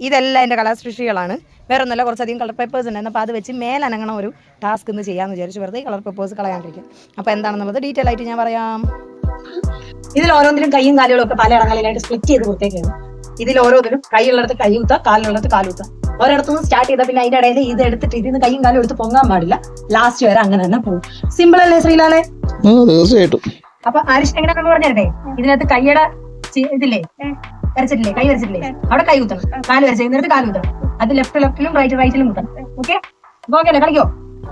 ഇതെല്ലാം എന്റെ കളർ സൃഷ്ടികളാണ് വേറെ ഒന്നല്ല കുറച്ചധികം കളർ പേപ്പേഴ്സ് ഉണ്ടായിരുന്നു അപ്പോൾ അത് വെച്ച് മേലനങ്ങണ ഒരു ടാസ്ക് ഇന്ന് ചെയ്യാന്ന് വിചാരിച്ചു. വെറുതെ കളർ പേപ്പേഴ്സ് കളയാണ്ടിരിക്കും. അപ്പോൾ എന്താണെന്നുള്ളത് ഡീറ്റെയിൽ ആയിട്ട് ഞാൻ പറയാം. ഇതിൽ ഓരോന്നിനും കൈയും കാലുകളും ഒക്കെ പല ഇടങ്ങളിലായിട്ട് സ്പ്ലിറ്റ് ചെയ്ത് കൊടുത്തേക്കാണ്. ഇതിൽ ഓരോന്നിനും കൈയുള്ളിടത്ത് കൈയൂത്ത കാലിനുള്ളിടത്ത് കാലൂത്ത. ഒരിടത്തുനിന്ന് സ്റ്റാർട്ട് ചെയ്താൽ പിന്നെ അതിന്റെ ഇടയിൽ ഇത് എടുത്തിട്ട് ഇതിന് കൈയും കാലും എടുത്ത് പൊങ്ങാൻ പാടില്ല. ലാസ്റ്റ് വരെ അങ്ങനെ തന്നെ പോകും. സിമ്പിൾ അല്ലേ ശ്രീലാലെ? തീർച്ചയായിട്ടും. അപ്പൊ ആരിഷ് എങ്ങനെ കണ്ടു പറഞ്ഞേ ഇതിനകത്ത് കൈയുടെ ഇതില്ലേ? വരച്ചിട്ടില്ലേ? കൈ വരച്ചിട്ടില്ലേ? അവിടെ കൈ കുത്തണം. കാൽ വരച്ച്. എന്നിട്ട് കാൽ കുത്തണം. അത് ലെഫ്റ്റ് ലെഫ്റ്റിലും റൈറ്റ് റൈറ്റിലും കുത്തണം. ഓക്കെ അപ്പൊ ഓക്കെ കളിക്കോ?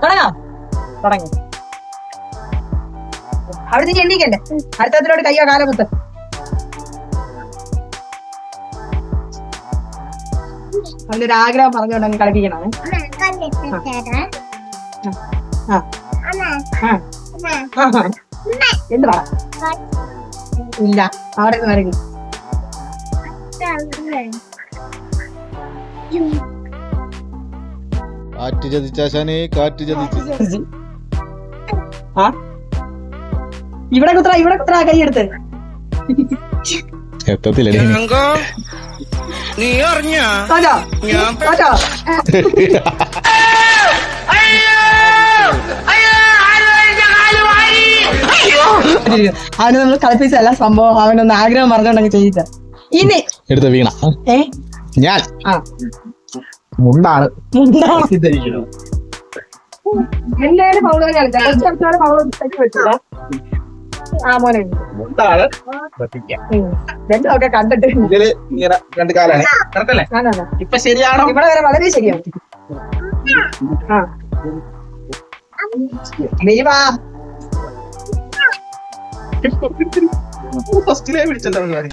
തുടങ്ങാം. തുടങ്ങി. അവിടെ നിന്ന് എണ്ണീക്കല്ലേ അടുത്തോട് കയ്യോ കാല കുത്ത്. അതിലൊരു ആഗ്രഹം പറഞ്ഞുകൊണ്ട് അങ്ങ് കളിപ്പിക്കണം. എന്ത് പറ? ഇല്ല. അവിടെ നിന്ന് വരങ്ങി കാറ്റ് ചതിച്ചാശാനെ കാറ്റ് ചതിച്ച്. ഇവിടെ കുത്ര ഇവിടെ കുത്ര കൈയെടുത്ത് എത്തത്തില്ലേ നീ അറിഞ്ഞ? തോറ്റോ അവന് നമ്മൾ കളിപ്പിച്ചല്ല സംഭവം. അവനൊന്ന് ആഗ്രഹം പറഞ്ഞോണ്ടങ്ങ് ചെയ്യിച്ച ഇനി എടുത്ത വീണ. ഞാൻ. മുണ്ടാണ്. എല്ലാരും മോനെ. ഉം. രണ്ടുമൊക്കെ കണ്ടിട്ട്. ഇതിൽ ഇങ്ങനെ രണ്ട് കാലാണ്. കറക്റ്റല്ലേ. ഇപ്പൊ ശരിയാണോ? ഇവിടെ വരെ വളരെ ശരിയാണ് നീ വാ ഫസ്റ്റിലേ വിളിച്ചെന്താ പരിപാടി.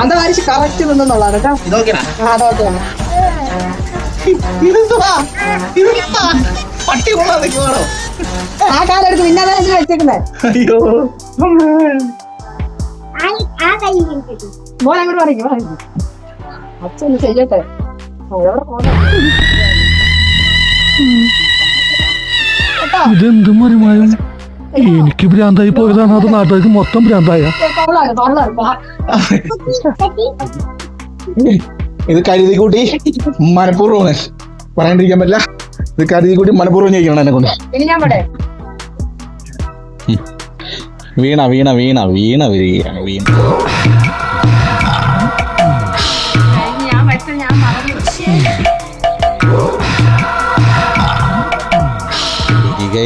അത് വരച്ച് കറക്റ്റ് നിന്നുള്ളതാണ് കേട്ടോ അതോക്കെയാണ് പട്ടി കൊള്ളാൻ നിൽക്കുവാണോ ആ കാലെടുത്ത് പിന്നെ എന്തിനാ വെച്ചേക്കുന്നത് അയ്യോ. മോൻ അങ്ങോട്ട് പറയും അച്ഛൻ ചെയ്യട്ടെ. ആ, എവിടെ പോകാൻ ഇതെന്ത് എനിക്ക് ഭ്രാന്തായി പോയതാണ് അത്. നാട്ടുകാർക്ക് മൊത്തം ഭ്രാന്തായ. ഇത് കരുതി കൂട്ടി മനഃപൂർവമാണ് പറയാണ്ടിരിക്കാൻ പറ്റില്ല. ഇത് കരുതി കൂട്ടി മനഃപൂർവം ചെയ്യിക്കണം എന്നെ കൊണ്ട്. വീണ വീണ വീണ വീണ വീണ വീണ.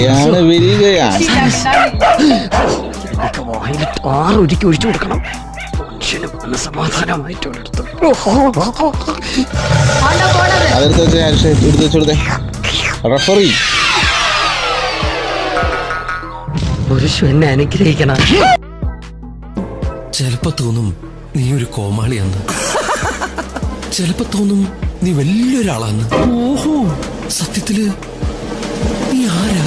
വീണ വിരികയാണ്. ആറ് ഒഴിച്ചു കൊടുക്കണം. അതെടുത്ത് വെച്ച് എടുത്ത് റഫറി പുരുഷ എന്നെ അനുഗ്രഹിക്കണം. ചിലപ്പോ തോന്നും നീ ഒരു കോമാളിയാണ്. ചിലപ്പോ തോന്നും നീ വലിയൊരാളാന്ന് ഓഹോ. സത്യത്തിൽ നീ ആരാ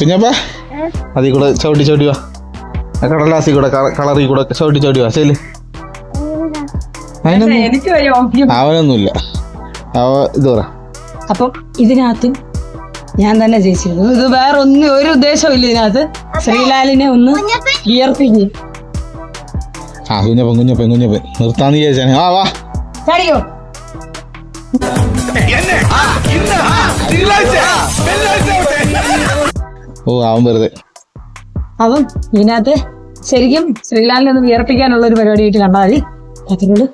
കുഞ്ഞപ്പ അതിൽ കൂടെ ചവിട്ടി ചവിട്ടി വാ. കടലാസിൽ കൂടെ കളറിൽ കൂടെ ചവിട്ടി ചവിട്ടി വാ. ശരി. അവനൊന്നുമില്ല. അവ ഇത് പറ. അപ്പം ഇതിനകത്ത് ഞാൻ തന്നെ ജയിച്ചിരുന്നു. ഇത് വേറെ ഒന്നും ഒരു ഉദ്ദേശമില്ല ഇതിനകത്ത്. ശ്രീലാലിനെ ഒന്ന് വിയർപ്പിഞ്ഞ്. ആ കുഞ്ഞപ്പൻ കുഞ്ഞപ്പൻ കുഞ്ഞപ്പൻ. നിർത്താന്ന് വിചാരിച്ചാണ് ആ വാ. ചാടിയോ ഓ അവൻ വെറുതെ. അപ്പം ഇതിനകത്ത് ശരിക്കും ശ്രീലാലിനെ ഒന്ന് വിയർപ്പിക്കാനുള്ള ഒരു പരിപാടിയായിട്ട് കണ്ടാൽ മതി. അതിനോട്